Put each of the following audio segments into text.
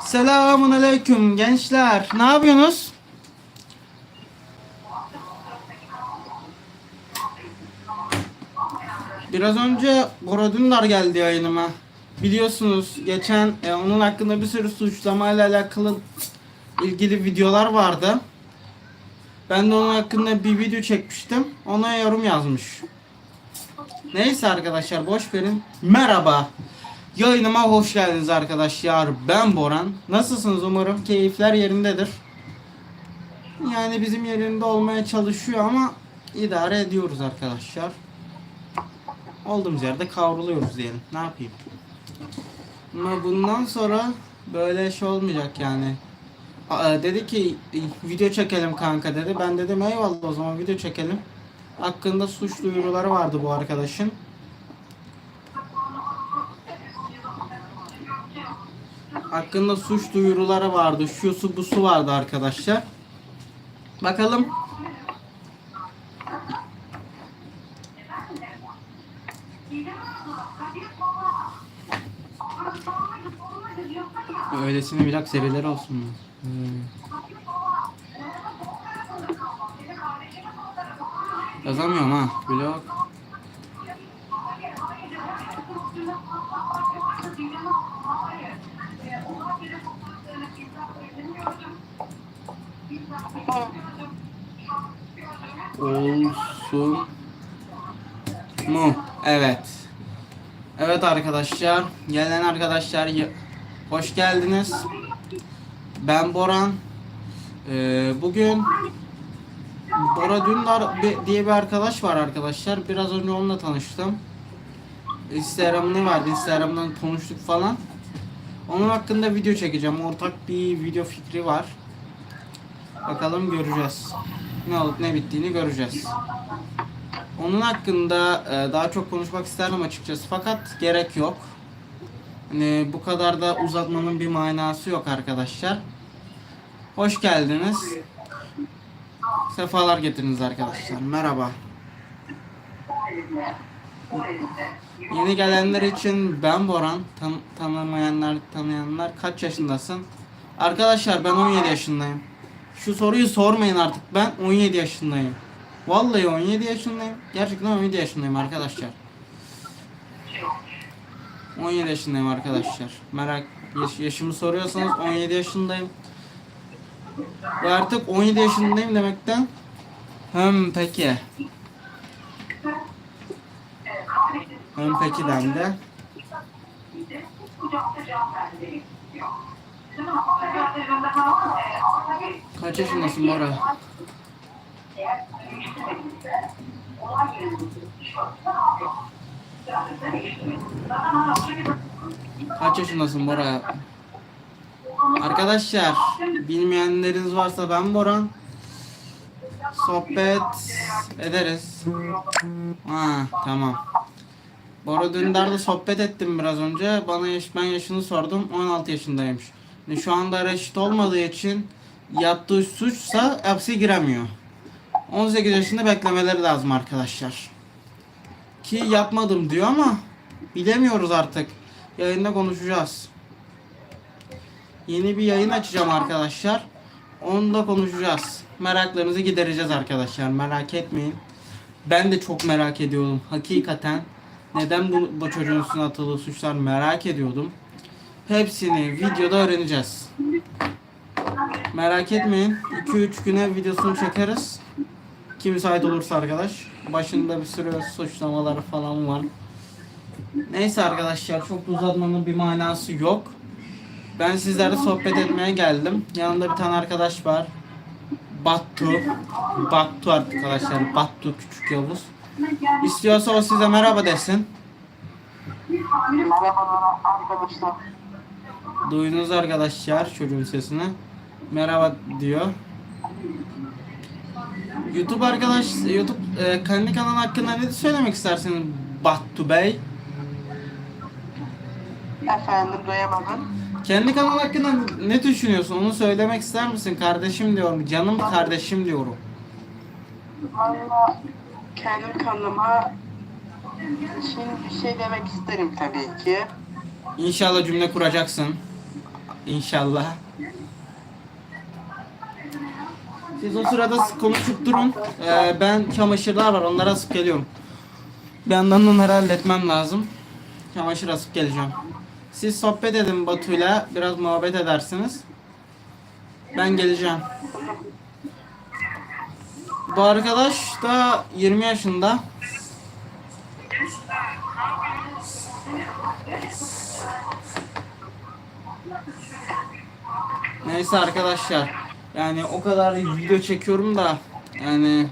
Selamun aleyküm gençler. Ne yapıyorsunuz? Biraz önce Bora Dündar geldi yayınıma. Biliyorsunuz geçen e, onun hakkında bir sürü suçlamayla alakalı ilgili videolar vardı. Ben de onun hakkında bir video çekmiştim. Ona yorum yazmış. Neyse arkadaşlar boş verin. Merhaba. Yayınıma hoş geldiniz arkadaşlar. Ben Boran. Nasılsınız umarım keyifler yerindedir. Yani bizim yerinde olmaya çalışıyor ama idare ediyoruz arkadaşlar. Olduğumuz yerde kavruluyoruz diyelim. Ne yapayım? Ama bundan sonra böyle şey olmayacak yani. Aa, dedi ki video çekelim kanka dedi. Ben dedim eyvallah o zaman video çekelim. Hakkında suç duyuruları vardı bu arkadaşın. Hakkında suç duyuruları vardı. Şu su bu su vardı arkadaşlar. Bakalım. Öylesine biraz serileri olsun? Hmm. Yazamıyorum ha. Blog. Olsun mu? Evet. Evet arkadaşlar, gelen arkadaşlar hoş geldiniz. Ben Boran. Ee, bugün Bora Dündar diye bir arkadaş var arkadaşlar. Biraz önce onunla tanıştım. Instagram'ını vardı. Instagram'dan konuştuk falan. Onun hakkında video çekeceğim. Ortak bir video fikri var. Bakalım göreceğiz. Ne olup ne bittiğini göreceğiz. Onun hakkında e, daha çok konuşmak isterdim açıkçası fakat gerek yok. Hani bu kadar da uzatmanın bir manası yok arkadaşlar. Hoş geldiniz. Sefalar getirdiniz arkadaşlar. Merhaba. Yeni gelenler için ben Boran. Tan tanımayanlar, tanıyanlar kaç yaşındasın? Arkadaşlar ben 17 yaşındayım. Şu soruyu sormayın artık. Ben 17 yaşındayım. Vallahi 17 yaşındayım. Gerçekten 17 yaşındayım arkadaşlar. 17 yaşındayım arkadaşlar. Merak yaş- yaşımı soruyorsanız 17 yaşındayım. Ve artık 17 yaşındayım demekten hem peki. Hem peki dendi. Kaç yaşındasın Bora? Kaç yaşındasın Bora? Arkadaşlar bilmeyenleriniz varsa ben Boran. Sohbet ederiz. Ha tamam. Bora Dündar'da sohbet ettim biraz önce. Bana yaş, ben yaşını sordum. 16 yaşındaymış. Yani şu anda reşit olmadığı için yaptığı suçsa hapse giremiyor. 18 yaşında beklemeleri lazım arkadaşlar. Ki yapmadım diyor ama bilemiyoruz artık. Yayında konuşacağız. Yeni bir yayın açacağım arkadaşlar. Onda konuşacağız. Meraklarınızı gidereceğiz arkadaşlar. Merak etmeyin. Ben de çok merak ediyordum. Hakikaten neden bu, bu çocuğun üstüne atıldığı suçlar merak ediyordum. Hepsini videoda öğreneceğiz. Merak etmeyin. 2-3 güne videosunu çekeriz. Kim müsait olursa arkadaş. Başında bir sürü suçlamaları falan var. Neyse arkadaşlar çok uzatmanın bir manası yok. Ben sizlerle sohbet etmeye geldim. Yanımda bir tane arkadaş var. Battu. Battu arkadaşlar. Battu küçük Yavuz. İstiyorsa o size merhaba desin. Merhabalar arkadaşlar. Duydunuz arkadaşlar çocuğun sesini. Merhaba diyor. YouTube arkadaş, YouTube e, kendi kanal hakkında ne söylemek istersiniz Battu Bey? Efendim duyamadım. Kendi kanal hakkında ne düşünüyorsun? Onu söylemek ister misin? Kardeşim diyorum. Canım kardeşim diyorum. Valla kendim kanalıma şimdi bir şey demek isterim tabii ki. İnşallah cümle kuracaksın. İnşallah. Siz o sırada konuşup durun. Ee, ben çamaşırlar var onlara asıp geliyorum. Bir yandan onları halletmem lazım. Çamaşır asıp geleceğim. Siz sohbet edin Batu'yla. Biraz muhabbet edersiniz. Ben geleceğim. Bu arkadaş da 20 yaşında. Neyse arkadaşlar. Yani o kadar video çekiyorum da yani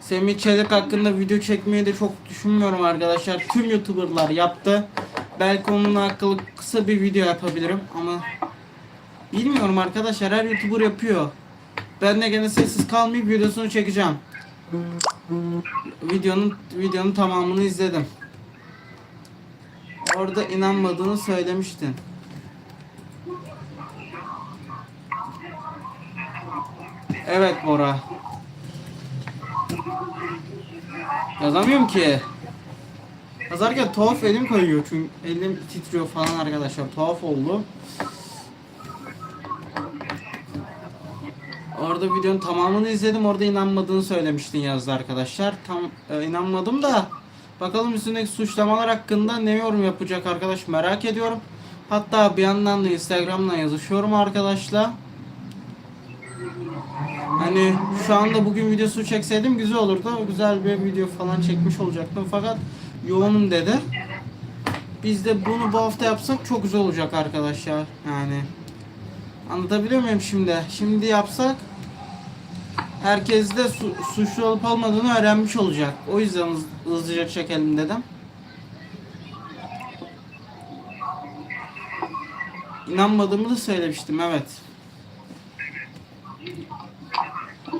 Semih Çelik hakkında video çekmeyi de çok düşünmüyorum arkadaşlar. Tüm YouTuber'lar yaptı. Belki onunla alakalı kısa bir video yapabilirim ama bilmiyorum arkadaşlar her YouTuber yapıyor. Ben de gene sessiz kalmayıp videosunu çekeceğim. Videonun videonun tamamını izledim. Orada inanmadığını söylemiştin. Evet Bora. Yazamıyorum ki. Yazarken tuhaf elim kayıyor çünkü elim titriyor falan arkadaşlar tuhaf oldu. Orada videonun tamamını izledim orada inanmadığını söylemiştin yazdı arkadaşlar. Tam e, inanmadım da bakalım üstündeki suçlamalar hakkında ne yorum yapacak arkadaş merak ediyorum. Hatta bir yandan da Instagram'dan yazışıyorum arkadaşla. Hani şu anda bugün videosu çekseydim güzel olurdu. Güzel bir video falan çekmiş olacaktım. Fakat yoğunum dedi. Biz de bunu bu hafta yapsak çok güzel olacak arkadaşlar. Yani anlatabiliyor muyum şimdi? Şimdi yapsak herkes de su- suçlu olup olmadığını öğrenmiş olacak. O yüzden hız- hızlıca çekelim dedim. İnanmadığımı da söylemiştim evet.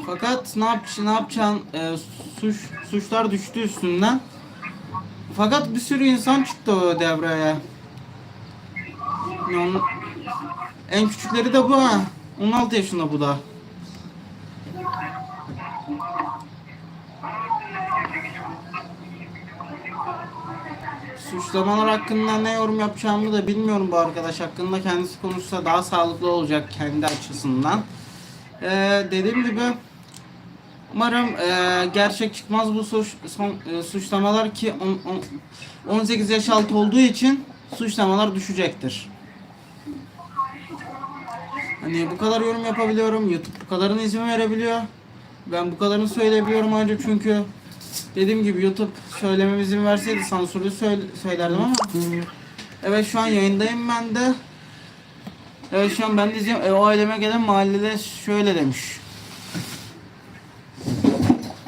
Fakat ne yap ne yapacağın e, suç suçlar düştü üstünden. Fakat bir sürü insan çıktı o devreye. Yani en küçükleri de bu ha. 16 yaşında bu da. Suçlamalar hakkında ne yorum yapacağımı da bilmiyorum bu arkadaş hakkında. Kendisi konuşsa daha sağlıklı olacak kendi açısından. Ee, dediğim gibi umarım e, gerçek çıkmaz bu suç, son, e, suçlamalar ki on- on- 18 yaş altı olduğu için suçlamalar düşecektir. Hani bu kadar yorum yapabiliyorum. YouTube bu kadarını izin verebiliyor. Ben bu kadarını söyleyebiliyorum ancak çünkü dediğim gibi YouTube söylememe izin verseydi sansürlü söyle- söylerdim ama Evet şu an yayındayım ben de. Evet şu an ben de izliyorum. E, o aileme gelen mahallede şöyle demiş.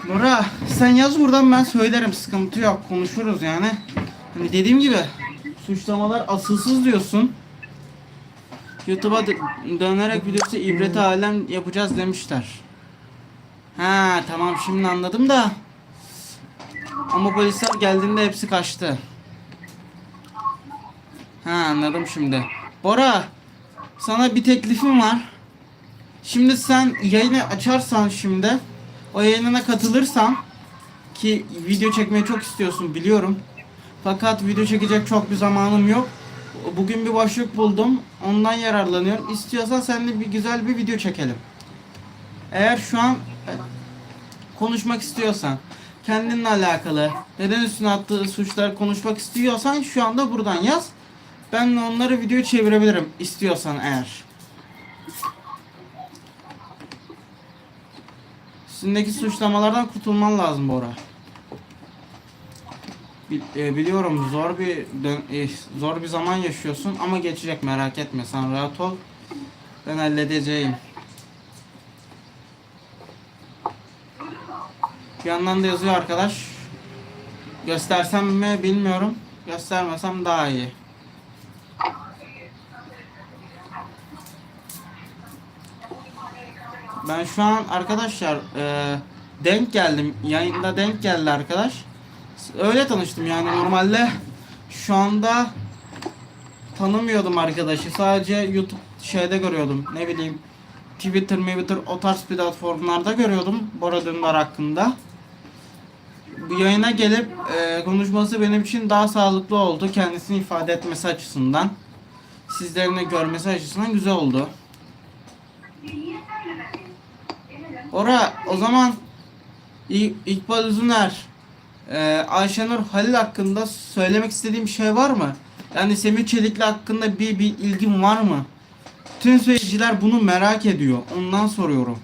Nura sen yaz buradan ben söylerim sıkıntı yok konuşuruz yani. Hani dediğim gibi suçlamalar asılsız diyorsun. YouTube'a dö- dönerek videosu ibreti alem yapacağız demişler. Ha tamam şimdi anladım da. Ama polisler geldiğinde hepsi kaçtı. Ha anladım şimdi. Bora sana bir teklifim var. Şimdi sen yayını açarsan şimdi o yayınına katılırsan ki video çekmeyi çok istiyorsun biliyorum. Fakat video çekecek çok bir zamanım yok. Bugün bir boşluk buldum. Ondan yararlanıyorum. İstiyorsan seninle bir güzel bir video çekelim. Eğer şu an konuşmak istiyorsan, kendinle alakalı, neden üstüne attığı suçları konuşmak istiyorsan şu anda buradan yaz. Ben onları video çevirebilirim istiyorsan eğer. Üstündeki suçlamalardan kurtulman lazım Bora. E, biliyorum zor bir e, zor bir zaman yaşıyorsun ama geçecek merak etme sen rahat ol. Ben halledeceğim. Bir yandan da yazıyor arkadaş. Göstersem mi bilmiyorum. Göstermesem daha iyi. Ben şu an arkadaşlar e, denk geldim. Yayında denk geldi arkadaş. Öyle tanıştım yani normalde şu anda tanımıyordum arkadaşı. Sadece YouTube şeyde görüyordum. Ne bileyim Twitter, Twitter o tarz platformlarda görüyordum Bora Dündar hakkında. bu yayına gelip e, konuşması benim için daha sağlıklı oldu. Kendisini ifade etmesi açısından. Sizlerin de görmesi açısından güzel oldu. Ora o zaman İ- İkbal Uzuner, e, Ayşenur Halil hakkında söylemek istediğim şey var mı? Yani Semih Çelikli hakkında bir, bir ilgin var mı? Tüm seyirciler bunu merak ediyor. Ondan soruyorum.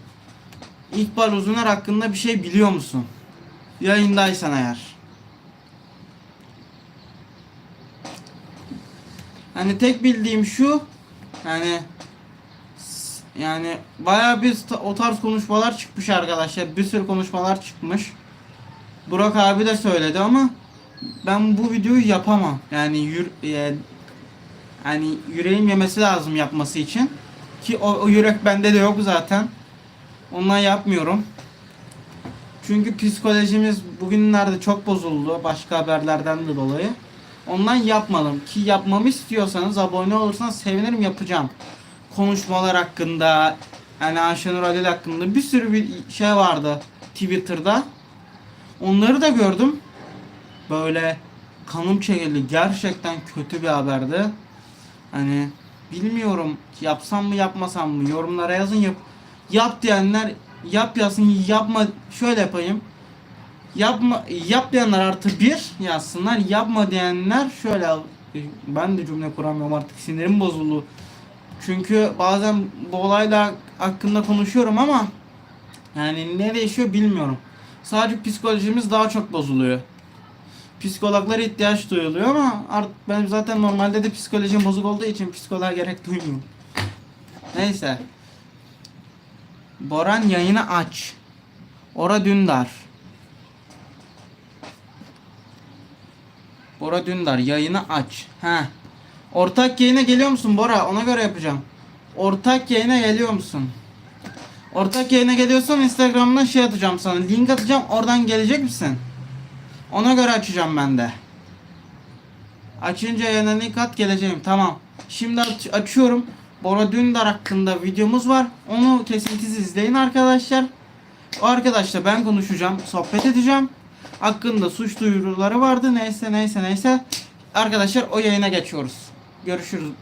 İkbal Uzuner hakkında bir şey biliyor musun? Yayındaysan eğer. Hani tek bildiğim şu. Yani yani bayağı bir o tarz konuşmalar çıkmış arkadaşlar. Bir sürü konuşmalar çıkmış. Burak abi de söyledi ama ben bu videoyu yapamam. Yani yür, e, yani yüreğim yemesi lazım yapması için. Ki o, o yürek bende de yok zaten. Ondan yapmıyorum. Çünkü psikolojimiz bugünlerde çok bozuldu başka haberlerden de dolayı. Ondan yapmadım. Ki yapmamı istiyorsanız abone olursanız sevinirim yapacağım. Konuşmalar hakkında yani Ayşenur Halil hakkında bir sürü bir şey vardı Twitter'da. Onları da gördüm. Böyle kanım çekildi. Gerçekten kötü bir haberdi. Hani bilmiyorum yapsam mı yapmasam mı yorumlara yazın yap. Yap diyenler yap yazsın yapma şöyle yapayım. Yapma yap diyenler artı bir yazsınlar. Yapma diyenler şöyle ben de cümle kuramıyorum artık sinirim bozuldu. Çünkü bazen bu olayla hakkında konuşuyorum ama yani ne değişiyor bilmiyorum. Sadece psikolojimiz daha çok bozuluyor. Psikologlara ihtiyaç duyuluyor ama artık benim zaten normalde de psikolojim bozuk olduğu için psikoloğa gerek duymuyorum. Neyse. Boran yayını aç. Ora Dündar. Bora Dündar yayını aç. Ha. Ortak yayına geliyor musun Bora? Ona göre yapacağım. Ortak yayına geliyor musun? Ortak yayına geliyorsan Instagram'dan şey atacağım sana. Link atacağım. Oradan gelecek misin? Ona göre açacağım ben de. Açınca yayına link at geleceğim. Tamam. Şimdi aç- açıyorum. Bora Dündar hakkında videomuz var. Onu kesintisiz izleyin arkadaşlar. O arkadaşla ben konuşacağım. Sohbet edeceğim. Hakkında suç duyuruları vardı. Neyse neyse neyse. Arkadaşlar o yayına geçiyoruz. Görüşürüz.